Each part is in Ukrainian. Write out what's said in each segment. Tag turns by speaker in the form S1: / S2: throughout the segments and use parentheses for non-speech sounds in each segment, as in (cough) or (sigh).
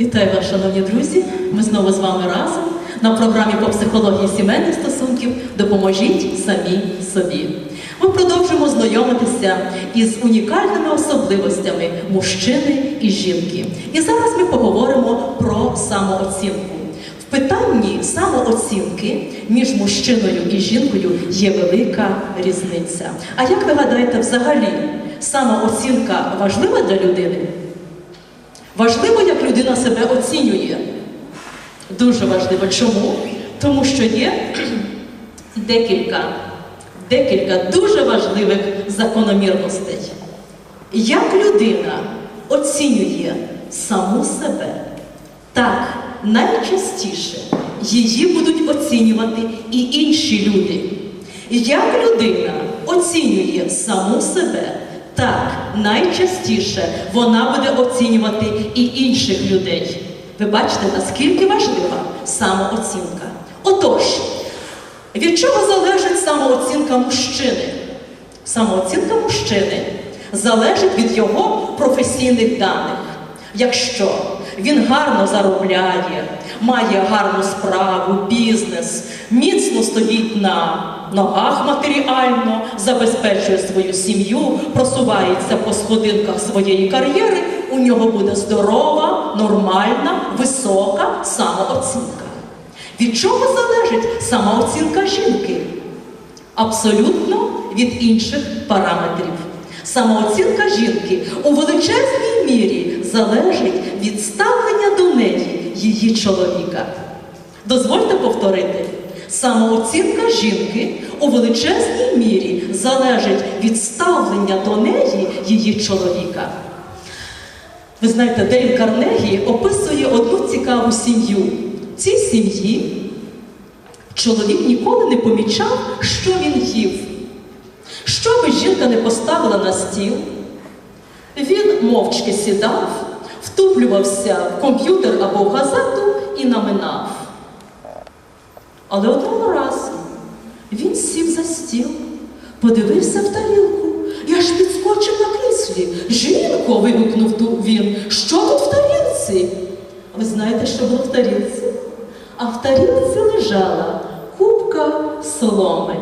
S1: Вітаю вас, шановні друзі! Ми знову з вами разом на програмі по психології сімейних стосунків Допоможіть самі собі. Ми продовжуємо знайомитися із унікальними особливостями мужчини і жінки. І зараз ми поговоримо про самооцінку. В питанні самооцінки між мужчиною і жінкою є велика різниця. А як ви гадаєте, взагалі самооцінка важлива для людини? Важливо, як людина себе оцінює. Дуже важливо. Чому? Тому що є (clears throat) декілька, декілька дуже важливих закономірностей. Як людина оцінює саму себе, так найчастіше її будуть оцінювати і інші люди. Як людина оцінює саму себе, так найчастіше вона буде оцінювати і інших людей. Ви бачите, наскільки важлива самооцінка. Отож, від чого залежить самооцінка мужчини? Самооцінка мужчини залежить від його професійних даних. Якщо він гарно заробляє, має гарну справу, бізнес, міцно стоїть на ногах матеріально, забезпечує свою сім'ю, просувається по сходинках своєї кар'єри, у нього буде здорова, нормальна, висока самооцінка. Від чого залежить самооцінка жінки? Абсолютно від інших параметрів. Самооцінка жінки у величезній мірі залежить від ставлення її чоловіка. Дозвольте повторити, самооцінка жінки у величезній мірі залежить від ставлення до неї її чоловіка. Ви знаєте, Дейл Карнегі описує одну цікаву сім'ю. В цій сім'ї чоловік ніколи не помічав, що він їв. Що би жінка не поставила на стіл, він мовчки сідав, втуплювався в комп'ютер або в газету і наминав. Але одного разу він сів за стіл, подивився в тарілку і аж підскочив на кріслі. Жінко, вигукнув він, що тут в тарілці? Ви знаєте, що було в тарілці? А в тарілці лежала купка соломи.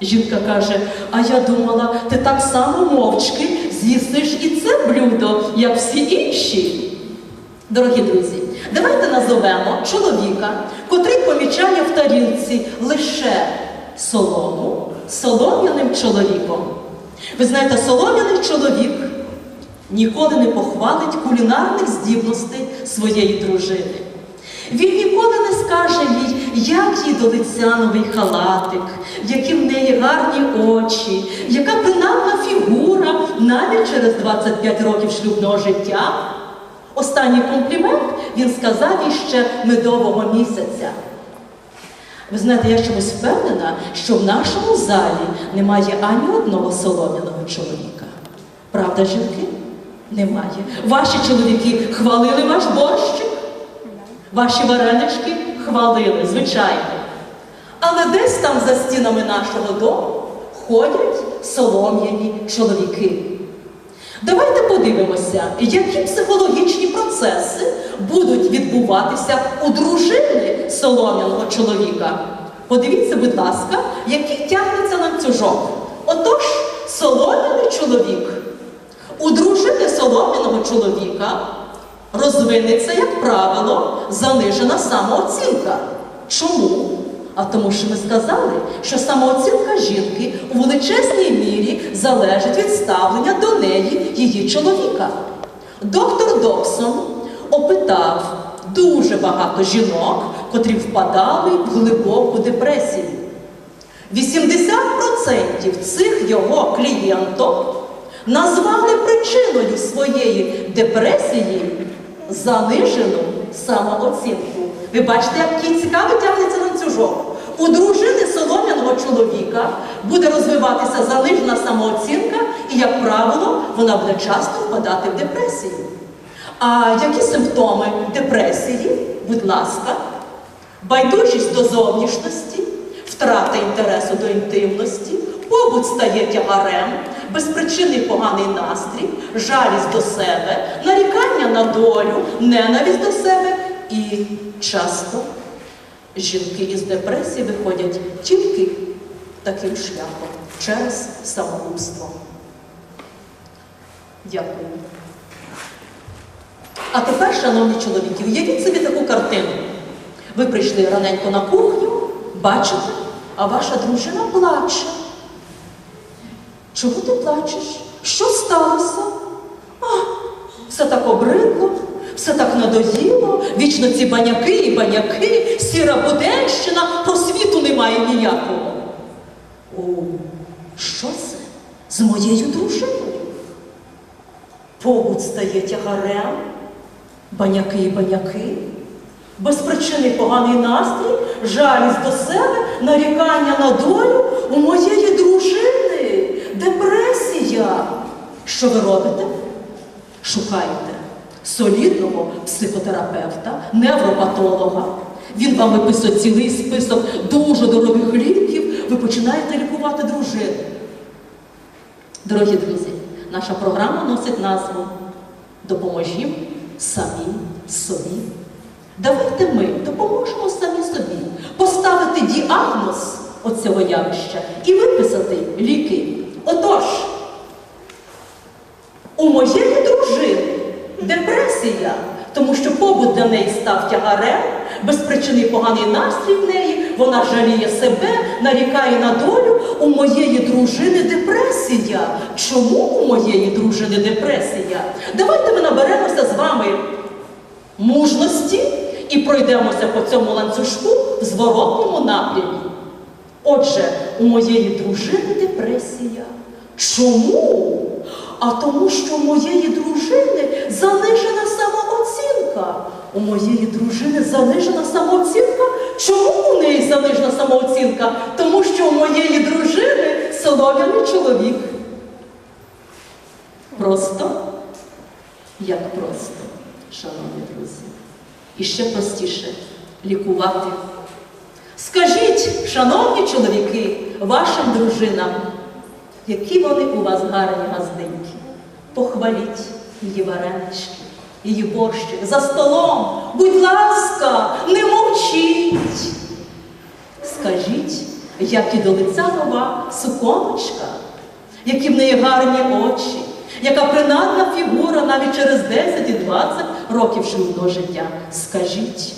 S1: Жінка каже: А я думала, ти так само мовчки з'їсиш і це блюдо, як всі інші. Дорогі друзі, давайте назовемо чоловіка, котрий помічає в тарілці лише солому, солом'яним чоловіком. Ви знаєте, солом'яний чоловік ніколи не похвалить кулінарних здібностей своєї дружини. Він ніколи не скаже їй, як їй до лиця новий халатик, які в неї гарні очі, яка принадна фігура навіть через 25 років шлюбного життя. Останній комплімент він сказав їй ще медового місяця. Ви знаєте, я чомусь впевнена, що в нашому залі немає ані одного солом'яного чоловіка. Правда, жінки? Немає. Ваші чоловіки хвалили ваш борщик? Ваші варенички хвалили, звичайно. Але десь там за стінами нашого дому ходять солом'яні чоловіки. Давайте подивимося, які психологічні процеси будуть відбуватися у дружини солом'яного чоловіка. Подивіться, будь ласка, який тягнеться ланцюжок. Отож, солом'яний чоловік. У дружини солом'яного чоловіка розвинеться, як правило, занижена самооцінка. Чому? А тому, що ми сказали, що самооцінка жінки у величезній мірі залежить від ставлення до неї її чоловіка. Доктор Добсон опитав дуже багато жінок, котрі впадали в глибоку депресію. 80% цих його клієнток назвали причиною своєї депресії занижену самооцінку. Ви бачите, який цікавий тягнеться ланцюжок. У дружини солом'яного чоловіка буде розвиватися занижена самооцінка, і, як правило, вона буде часто впадати в депресію. А які симптоми депресії? Будь ласка, байдужість до зовнішності, втрата інтересу до інтимності, побут стає тягарем, безпричинний поганий настрій, жалість до себе, нарікання на долю, ненависть до себе і часто жінки із депресії виходять тільки таким шляхом через самогубство. Дякую. А тепер, шановні чоловіки, уявіть собі таку картину. Ви прийшли раненько на кухню, бачите, а ваша дружина плаче. Чому ти плачеш? Що сталося? А, все так обридло, все так надоїло, вічно ці баняки і баняки, сіра буденщина, просвіту немає ніякого. О, що це з моєю дружиною? Побут стає тягарем, баняки і баняки, безпричинний поганий настрій, жалість до себе, нарікання на долю у моєї дружини, депресія. Що ви робите? Шукаєте солідного психотерапевта, невропатолога. Він вам виписує цілий список дуже дорогих ліків, ви починаєте лікувати дружину. Дорогі друзі, наша програма носить назву Допоможім самі собі. Давайте ми допоможемо самі собі поставити діагноз оцього явища і виписати ліки. Отож, у моєї дружини депресія, тому що побут для неї став тягарем, безпричинний поганий настрій в неї, вона жаліє себе, нарікає на долю. У моєї дружини депресія. Чому у моєї дружини депресія? Давайте ми наберемося з вами мужності і пройдемося по цьому ланцюжку в зворотному напрямі. Отже, у моєї дружини депресія. Чому? А тому, що у моєї дружини занижена самооцінка. У моєї дружини занижена самооцінка. Чому у неї занижена самооцінка? Тому що у моєї дружини солом'яний чоловік. Просто, як просто, шановні друзі. І ще простіше лікувати. Скажіть, шановні чоловіки, вашим дружинам, які вони у вас гарні газденькі. Похваліть її варенички, її борщик за столом. Будь ласка, не мовчіть. Скажіть, як і до лиця нова суконочка, які в неї гарні очі, яка принадна фігура навіть через 10 і 20 років шлюбного життя. Скажіть,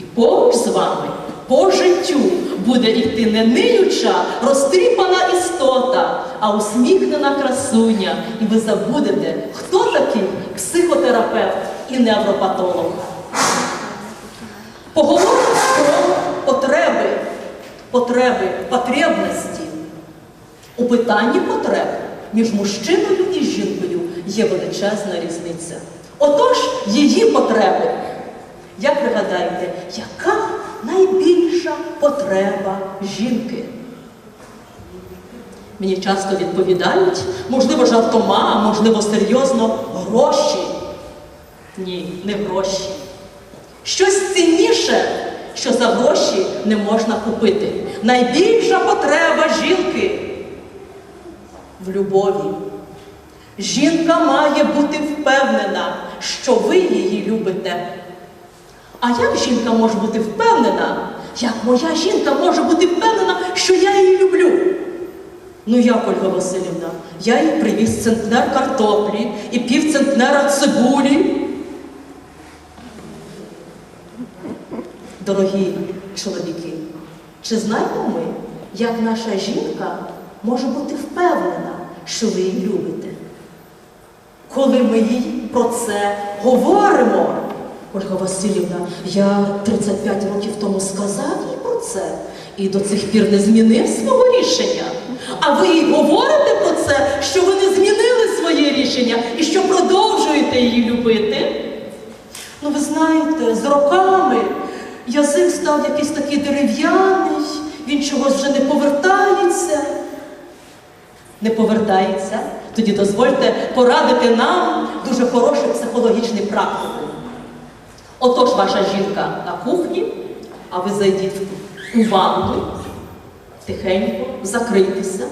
S1: і поруч з вами по життю буде йти не ниюча, розтріпана істота, а усміхнена красуня. І ви забудете, хто такий психотерапевт і невропатолог. Поговоримо про потреби, потреби, потребності. У питанні потреб між мужчиною і жінкою є величезна різниця. Отож, її потреби. Як ви гадаєте, яка найбільша потреба жінки? Мені часто відповідають, можливо, жартома, можливо, серйозно, гроші. Ні, не гроші. Щось цінніше, що за гроші не можна купити. Найбільша потреба жінки в любові. Жінка має бути впевнена, що ви її любите. А як жінка може бути впевнена? Як моя жінка може бути впевнена, що я її люблю? Ну як, Ольга Васильівна, я їй привіз центнер картоплі і пів центнера цибулі. Дорогі чоловіки, чи знаємо ми, як наша жінка може бути впевнена, що ви її любите? Коли ми їй про це говоримо, Ольга Васильівна, я 35 років тому сказав їй про це і до цих пір не змінив свого рішення. А ви їй говорите про це, що ви не змінили своє рішення і що продовжуєте її любити? Ну, ви знаєте, з роками язик став якийсь такий дерев'яний, він чогось вже не повертається. Не повертається. Тоді дозвольте порадити нам дуже хороший психологічний практику. Отож, ваша жінка на кухні, а ви зайдіть у ванну, тихенько, закрийтеся.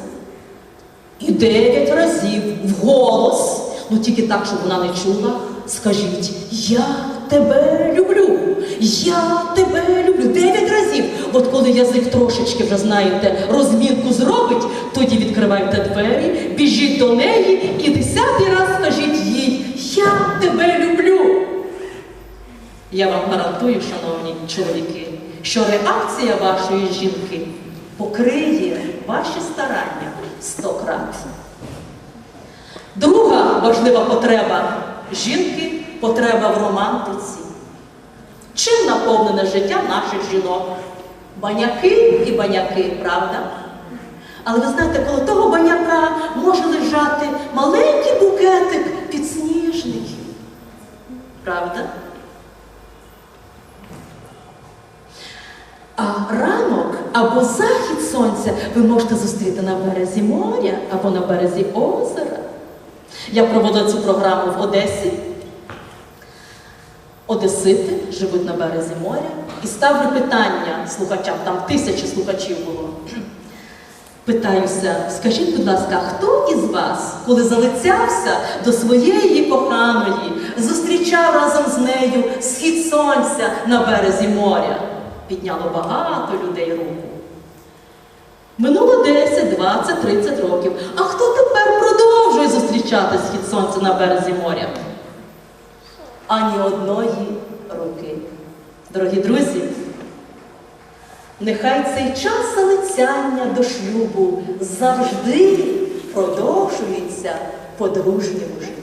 S1: І дев'ять разів вголос, ну тільки так, щоб вона не чула, скажіть, я тебе люблю, я тебе люблю. Дев'ять разів. От коли язик трошечки вже, знаєте, розмінку зробить, тоді відкривайте двері, біжіть до неї і десятий раз скажіть їй, я тебе люблю. Я вам гарантую, шановні чоловіки, що реакція вашої жінки покриє ваші старання сто крат. Друга важлива потреба жінки потреба в романтиці. Чим наповнене життя наших жінок? Баняки і баняки, правда? Але ви знаєте, коло того баняка може лежати маленький букетик підсніжників. Правда? А ранок або захід сонця ви можете зустріти на березі моря або на березі озера. Я проводила цю програму в Одесі. Одесити живуть на березі моря. І ставлю питання слухачам, там тисячі слухачів було. Питаюся, скажіть, будь ласка, хто із вас, коли залицявся до своєї коханої, зустрічав разом з нею схід сонця на березі моря? Підняло багато людей руку. Минуло 10, 20, 30 років. А хто тепер продовжує зустрічати схід сонця на березі моря? Ані одної руки. Дорогі друзі, нехай цей час залицяння до шлюбу завжди продовжується подружньому житті.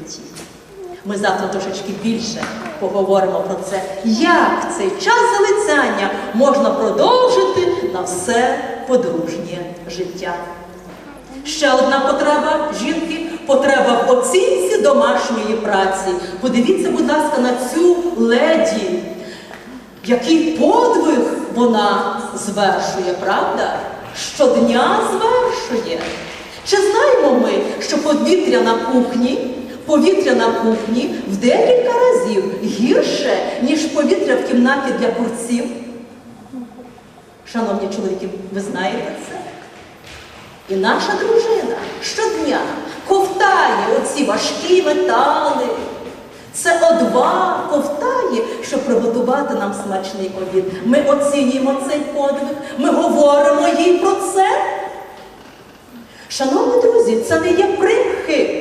S1: Ми завтра трошечки більше поговоримо про це, як цей час залицяння можна продовжити на все подружнє життя. Ще одна потреба жінки потреба в оцінці домашньої праці. Подивіться, будь ласка, на цю леді, який подвиг вона звершує, правда? Щодня звершує. Чи знаємо ми, що повітря на кухні, повітря на кухні в декілька разів гірше, ніж повітря в кімнаті для курців? Шановні чоловіки, ви знаєте це? І наша дружина щодня ковтає оці важкі метали. Це одва ковтає, щоб приготувати нам смачний обід. Ми оцінюємо цей подвиг, ми говоримо їй про це. Шановні друзі, це не є примхи,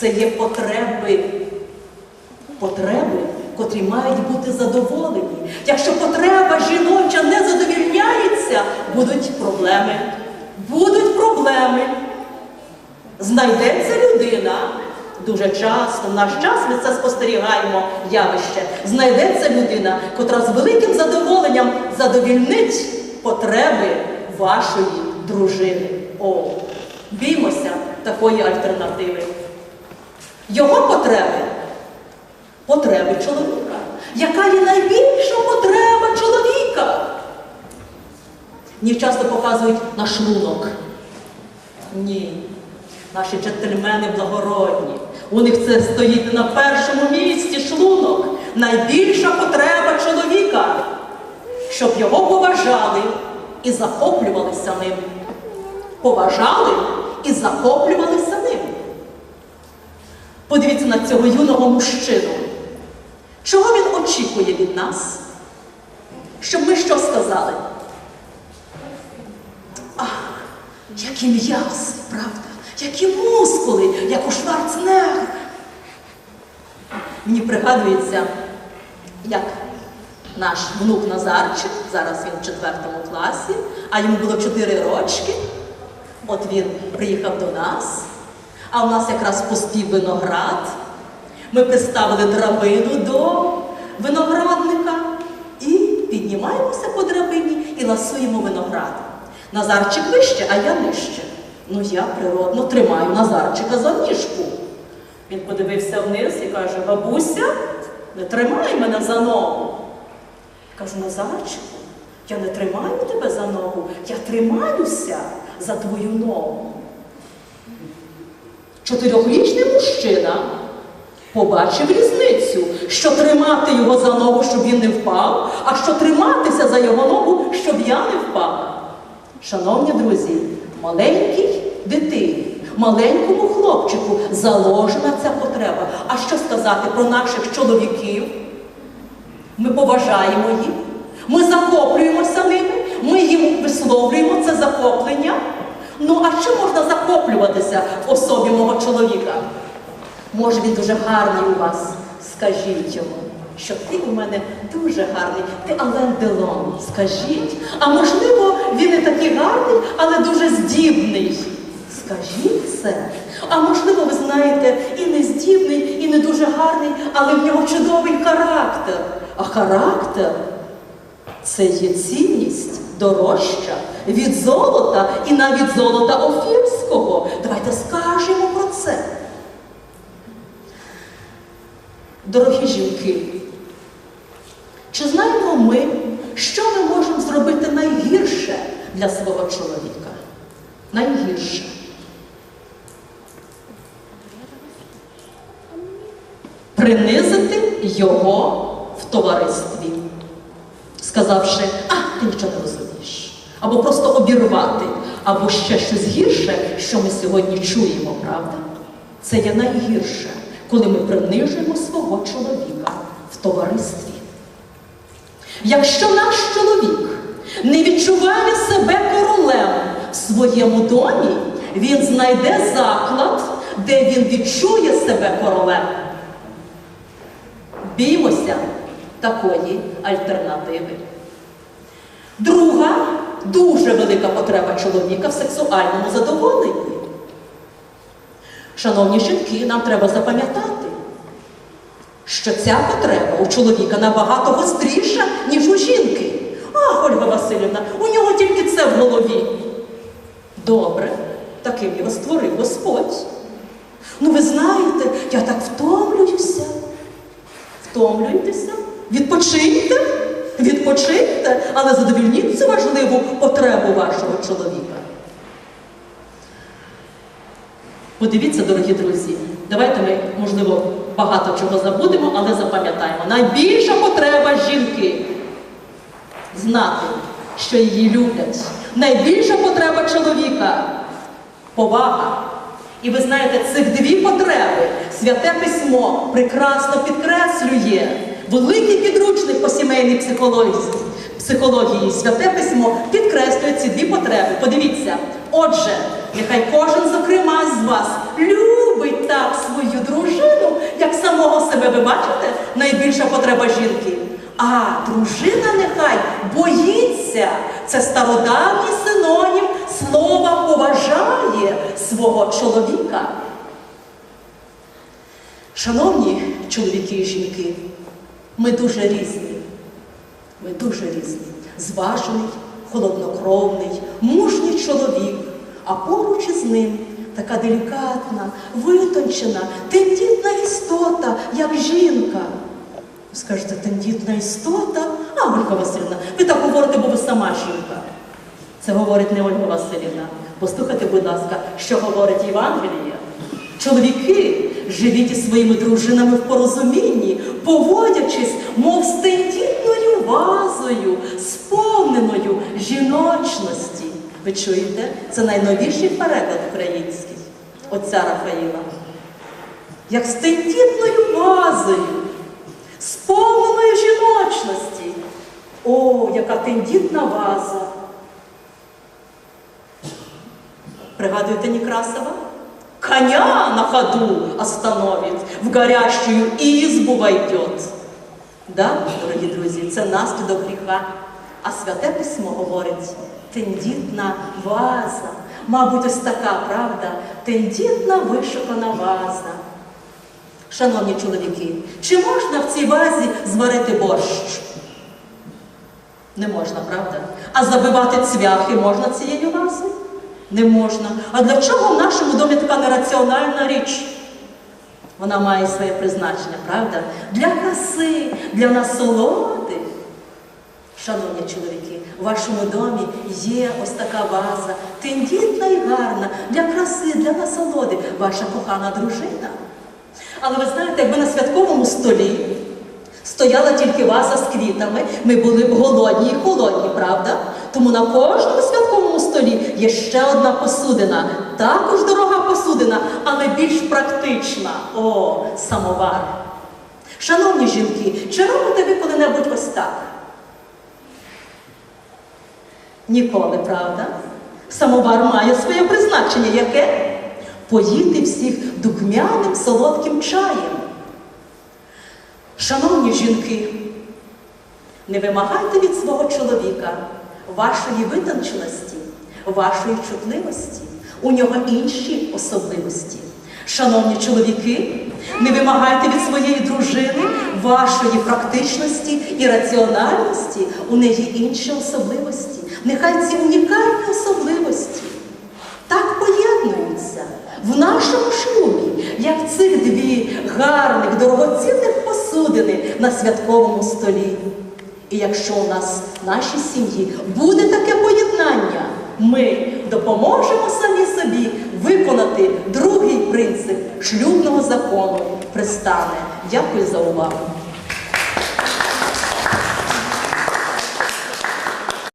S1: це є потреби. Потреби, котрі мають бути задоволені. Якщо потреба жіноча не задовільняється, будуть проблеми. Будуть проблеми. Знайдеться людина. Дуже часто, в наш час ми це спостерігаємо явище. Знайдеться людина, котра з великим задоволенням задовільнить потреби вашої дружини. О, біймося такої альтернативи. Його потреби потреби чоловіка. Яка є найбільша потреба чоловіка? Мені часто показують на шлунок. Ні. Наші джентльмени благородні. У них це стоїть на першому місці шлунок. Найбільша потреба чоловіка, щоб його поважали і захоплювалися ним. Поважали і захоплювалися ним. Подивіться на цього юного мужчину. Чого він очікує від нас? Щоб ми що сказали? Ах, які м'яси, правда? Які мускули, як у Шварценеггера. Мені пригадується, як наш внук Назарчик, зараз він в четвертому класі, а йому було 4 рочки. От він приїхав до нас, а у нас якраз поспів виноград. Ми приставили драбину до виноградника і піднімаємося по драбині і ласуємо виноград. Назарчик вище, а я нижче. Ну я природно тримаю Назарчика за ніжку. Він подивився вниз і каже: бабуся, не тримай мене за ногу. Кажу, Назарчику, я не тримаю тебе за ногу, я тримаюся за твою ногу. Чотирьохрічний мужчина побачив різницю, що тримати його за ногу, щоб він не впав, а що триматися за його ногу, щоб я не впала. Шановні друзі, маленькій дитині, маленькому хлопчику заложена ця потреба. А що сказати про наших чоловіків? Ми поважаємо їх, ми захоплюємося ними, ми їм висловлюємо це захоплення. Ну, а що можна захоплюватися в особі мого чоловіка? Може, він дуже гарний у вас. Скажіть йому, що ти у мене дуже гарний, ти Ален Делон. Скажіть. А можливо, він не такий гарний, але дуже здібний. Скажіть це. А можливо, ви знаєте, і не здібний, і не дуже гарний, але в нього чудовий характер. А характер це є цінність дорожча від золота і навіть золота Офірського. Давайте скажемо про це. Дорогі жінки, чи знаємо ми, що ми можемо зробити найгірше для свого чоловіка? Найгірше. Принизити його в товаристві, сказавши, а, ти нічого не розумієш. Або просто обірвати, або ще щось гірше, що ми сьогодні чуємо, правда? Це є найгірше, коли ми принижуємо свого чоловіка в товаристві. Якщо наш чоловік не відчуває себе королем в своєму домі, він знайде заклад, де він відчує себе королем. Біймося такої альтернативи. Друга дуже велика потреба чоловіка в сексуальному задоволенні. Шановні жінки, нам треба запам'ятати, що ця потреба у чоловіка набагато гостріша, ніж у жінки. А, Ольга Васильівна, у нього тільки це в голові. Добре, таким його створив Господь. Ну, ви знаєте, я так втомлююся. Втомлюєтеся? Відпочиньте, відпочиньте, але задовільніть цю важливу потребу вашого чоловіка. Подивіться, дорогі друзі, давайте ми, можливо, багато чого забудемо, але запам'ятаємо. Найбільша потреба жінки знати, що її люблять. Найбільша потреба чоловіка повага. І ви знаєте, цих дві потреби святе письмо прекрасно підкреслює. Великий підручник по сімейній психології, психології святе письмо підкреслює ці дві потреби. Подивіться, отже, нехай кожен, зокрема, з вас любить так свою дружину, як самого себе ви бачите, найбільша потреба жінки. А дружина нехай боїться. Це стародавній синонім слова поважає свого чоловіка. Шановні чоловіки і жінки, ми дуже різні. Ми дуже різні. Зважений, холоднокровний, мужній чоловік, а поруч із ним така делікатна, витончена, тендітна істота, як жінка. Скажете, тендітна істота? А, Ольга Васильівна, ви так говорите, бо ви сама жінка. Це говорить не Ольга Васильівна. Послухайте, будь ласка, що говорить Євангеліє. Чоловіки, живіть із своїми дружинами в порозумінні, поводячись, мов з тендітною вазою, сповненою жіночності. Ви чуєте? Це найновіший переклад український отця Рафаїла. Як з тендітною вазою, сповненою жіночності. О, яка тендітна ваза! Пригадуєте Некрасова? Коня на ходу остановит, в горящую избу войдет. Да, дорогі друзі, це наслідок гріха. А святе письмо говорить тендітна ваза. Мабуть, ось така правда, тендітна вишукана ваза. Шановні чоловіки, чи можна в цій вазі зварити борщ? Не можна, правда? А забивати цвяхи можна цією вазою? Не можна. А для чого в нашому домі така нераціональна річ? Вона має своє призначення, правда? Для краси, для насолоди. Шановні чоловіки, у вашому домі є ось така ваза, тендітна і гарна, для краси, для насолоди, ваша кохана дружина. Але ви знаєте, якби на святковому столі стояла тільки ваза з квітами, ми були б голодні і холодні, правда? Тому на кожному святковому столі є ще одна посудина. Також дорога посудина, але більш практична. О, самовар. Шановні жінки, чи робите ви коли-небудь ось так? Ніколи, правда? Самовар має своє призначення, яке? Поїти всіх духмяним солодким чаєм. Шановні жінки, не вимагайте від свого чоловіка вашої витонченості, вашої чутливості. У нього інші особливості. Шановні чоловіки, не вимагайте від своєї дружини вашої практичності і раціональності. У неї інші особливості. Нехай ці унікальні особливості так поєднуються в нашому шлюбі, як цих дві гарних, дорогоцінних посудини на святковому столі. І якщо у нас в нашій сім'ї буде таке поєднання, ми допоможемо самі собі виконати другий принцип шлюбного закону пристане. Дякую за увагу.